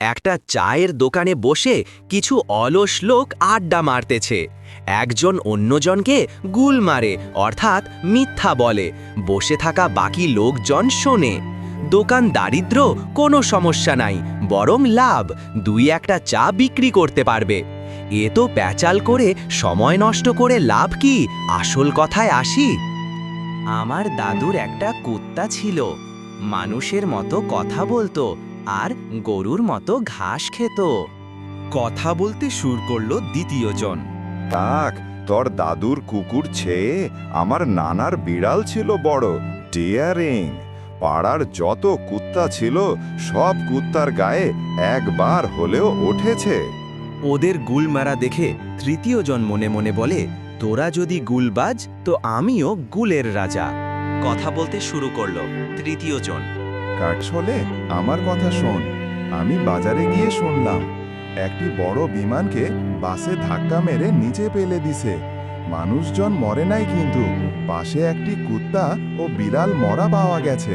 একটা চায়ের দোকানে বসে কিছু অলস লোক আড্ডা মারতেছে। একজন অন্যজনকে গুল মারে, অর্থাৎ মিথ্যা বলে। বসে থাকা বাকি লোকজন শোনে। দোকান দারিদ্র, কোনো সমস্যা নাই, বরং লাভ। দুই একটা চা বিক্রি করতে পারবে। এ তো প্যাচাল করে সময় নষ্ট করে লাভ কি? আসল কথায় আসি। আমার দাদুর একটা কুত্তা ছিল। মানুষের মতো কথা বলতো। আর গরুর মতো ঘাস খেত। কথা বলতে সুর করল দ্বিতীয় জন তাক তোর দাদুর কুকুর ছেয়ে আমার নানার বিড়াল ছিল বড় টিয়ারিং পাড়ার যত কুত্তা ছিল সব কুত্তার গায়ে একবার হলেও উঠেছে ওদের গুল মারা দেখে তৃতীয় জন মনে মনে বলে তোরা যদি গুলবাজ তো আমিও গুলের রাজা। কথা বলতে শুরু করল তৃতীয় জন কাঠছলে আমার কথা শোন। আমি বাজারে গিয়ে শুনলাম, একটি বড় বিমানকে বাসে ধাক্কা মেরে নিচে পেলে দিছে। মানুষজন মরে নাই কিন্তু, পাশে একটি কুত্তা ও বিড়াল মরা পাওয়া গেছে।